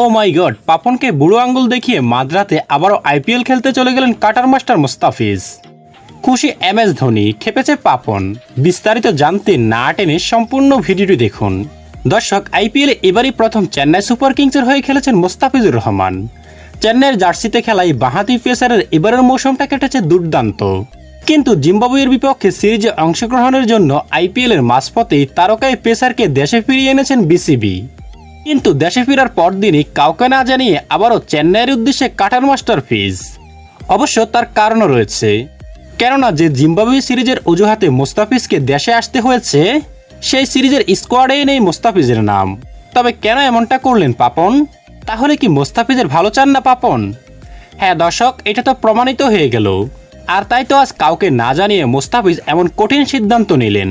ও মাই god পাপনকে বুড়ো আঙ্গুল দেখিয়ে মাদ্রাতে আবারও আইপিএল খেলতে চলে গেলেন কাটার মাস্টার মুস্তাফিজ। খুশি এম এস ধোনি, খেপেছে পাপন। বিস্তারিত জানতে না টেনে সম্পূর্ণ ভিডিওটি দেখুন। দর্শক, আইপিএলে এবারই প্রথম চেন্নাই সুপার কিংসের হয়ে খেলেছেন মোস্তাফিজুর রহমান। চেন্নাইয়ের জার্সিতে খেলায় বাহাতি পেসারের এবারের মৌসুমটা কেটেছে দুর্দান্ত। কিন্তু জিম্বাবুয়ের বিপক্ষে সিরিজে অংশগ্রহণের জন্য আইপিএলের মাঝপথেই তারকায় পেসারকে দেশে ফিরিয়ে এনেছেন বিসিবি। কিন্তু দেশে ফেরার পরদিনই কাউকে না জানিয়ে আবারও চেন্নাইয়ের উদ্দেশ্যে কাটার মাস্টার ফিজ অবশ্য তার কারণও রয়েছে। কেননা যে জিম্বাবুয়ে সিরিজের অজুহাতে মোস্তাফিজকে দেশে আসতে হয়েছে, সেই সিরিজের স্কোয়াডেই নেই মোস্তাফিজের নাম। তবে কেন এমনটা করলেন পাপন? তাহলে কি মোস্তাফিজের ভালো চান না পাপন? হ্যাঁ দর্শক, এটা তো প্রমাণিত হয়ে গেল। আর তাই তো আজ কাউকে না জানিয়ে মোস্তাফিজ এমন কঠিন সিদ্ধান্ত নিলেন।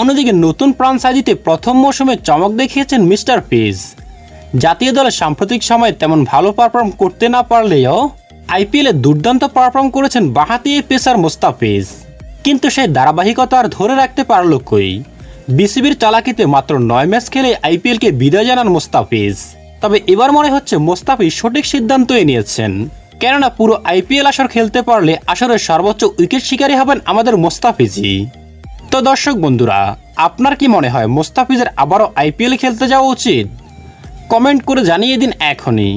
অন্যদিকে নতুন প্রাণ সাজিতে প্রথম মৌসুমে চমক দেখিয়েছেন মিস্টার পিজ। জাতীয় দলে সাম্প্রতিক সময়ে তেমন ভালো পারফর্ম করতে না পারলেও আইপিএলে দুর্দান্ত পারফর্ম করেছেন বাহাতি পেসার মোস্তাফিজ কিন্তু সেই ধারাবাহিকতা আর ধরে রাখতে পারল কই? বিসিবির চালাকিতে মাত্র নয় ম্যাচ খেলে আইপিএলকে বিদায় জানান মোস্তাফিজ তবে এবার মনে হচ্ছে মোস্তাফিজ সঠিক সিদ্ধান্তই নিয়েছেন। কেননা পুরো আইপিএল আসর খেলতে পারলে আসরের সর্বোচ্চ উইকেট শিকারী হবেন আমাদের মোস্তাফিজই। তো দর্শক বন্ধুরা, আপনার কি মনে হয় মোস্তাফিজের আবারও আইপিএল খেলতে যাওয়া উচিত? কমেন্ট করে জানিয়ে দিন এখনই।